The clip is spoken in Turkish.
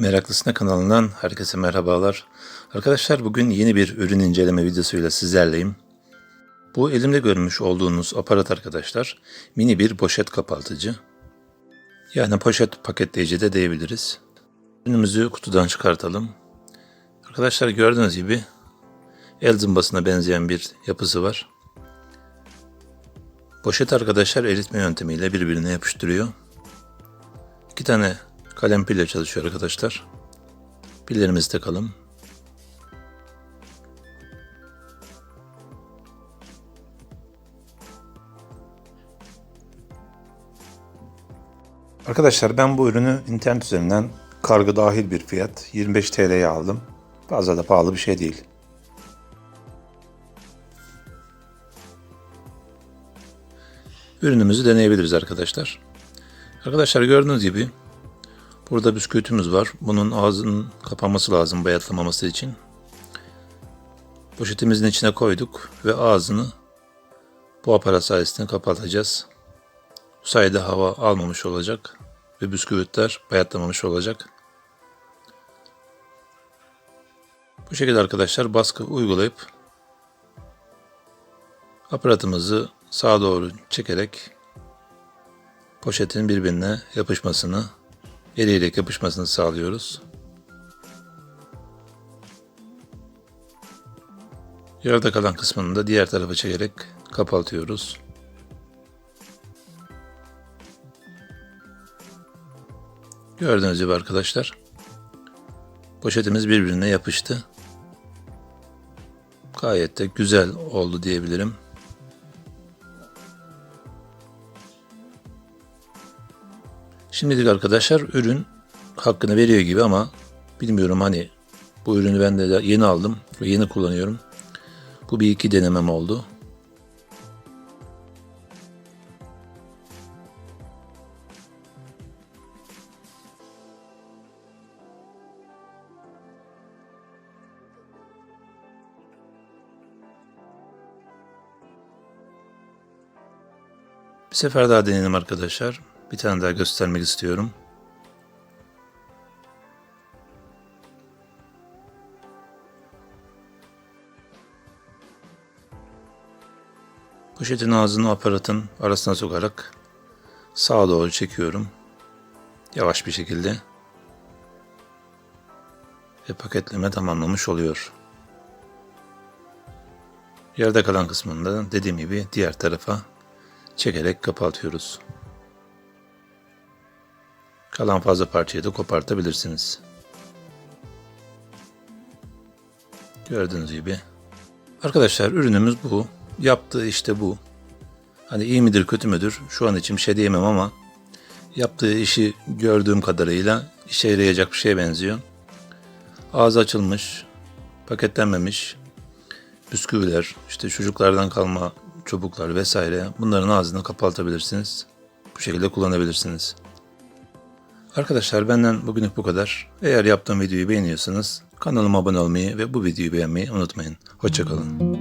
Meraklısına kanalından herkese merhabalar. Arkadaşlar bugün yeni bir ürün inceleme videosuyla sizlerleyim. Bu elimde görmüş olduğunuz aparat arkadaşlar mini bir poşet kapatıcı. Yani poşet paketleyici de diyebiliriz. Ürünümüzü kutudan çıkartalım. Arkadaşlar gördüğünüz gibi el zımbasına benzeyen bir yapısı var. Poşet arkadaşlar eritme yöntemiyle birbirine yapıştırıyor. İki tane kalem pille çalışıyor arkadaşlar. Pillerimizi takalım. Arkadaşlar ben bu ürünü internet üzerinden kargo dahil bir fiyat 25 TL'ye aldım. Fazla da pahalı bir şey değil. Ürünümüzü deneyebiliriz arkadaşlar. Arkadaşlar gördüğünüz gibi burada bisküvitimiz var. Bunun ağzının kapanması lazım bayatlamaması için. Poşetimizin içine koyduk ve ağzını bu aparat sayesinde kapatacağız. Bu sayede hava almamış olacak ve bisküvitler bayatlamamış olacak. Bu şekilde arkadaşlar baskı uygulayıp aparatımızı sağa doğru çekerek poşetin birbirine yapışmasını, eleyerek yapışmasını sağlıyoruz. Yarıda kalan kısmını da diğer tarafa çekerek kapatıyoruz. Gördüğünüz gibi arkadaşlar poşetimiz birbirine yapıştı. Gayet de güzel oldu diyebilirim. Şimdilik arkadaşlar ürün hakkını veriyor gibi ama bilmiyorum hani bu ürünü ben de yeni aldım ve yeni kullanıyorum. Bu bir iki denemem oldu. Bir sefer daha deneyelim arkadaşlar. Bir tane daha göstermek istiyorum. Poşetin ağzını aparatın arasına sokarak sağa doğru çekiyorum. Yavaş bir şekilde. Ve paketleme tamamlamış oluyor. Yerde kalan kısmında dediğim gibi diğer tarafa çekerek kapatıyoruz. Kalan fazla parçayı da kopartabilirsiniz. Gördüğünüz gibi. Arkadaşlar ürünümüz bu. Yaptığı işte bu. Hani iyi midir kötü müdür şu an için bir şey diyemem ama yaptığı işi gördüğüm kadarıyla işe yarayacak bir şeye benziyor. Ağzı açılmış, paketlenmemiş, bisküviler, işte çocuklardan kalma çubuklar vesaire bunların ağzını kapatabilirsiniz. Bu şekilde kullanabilirsiniz. Arkadaşlar benden bugünlük bu kadar. Eğer yaptığım videoyu beğeniyorsanız kanalıma abone olmayı ve bu videoyu beğenmeyi unutmayın. Hoşçakalın.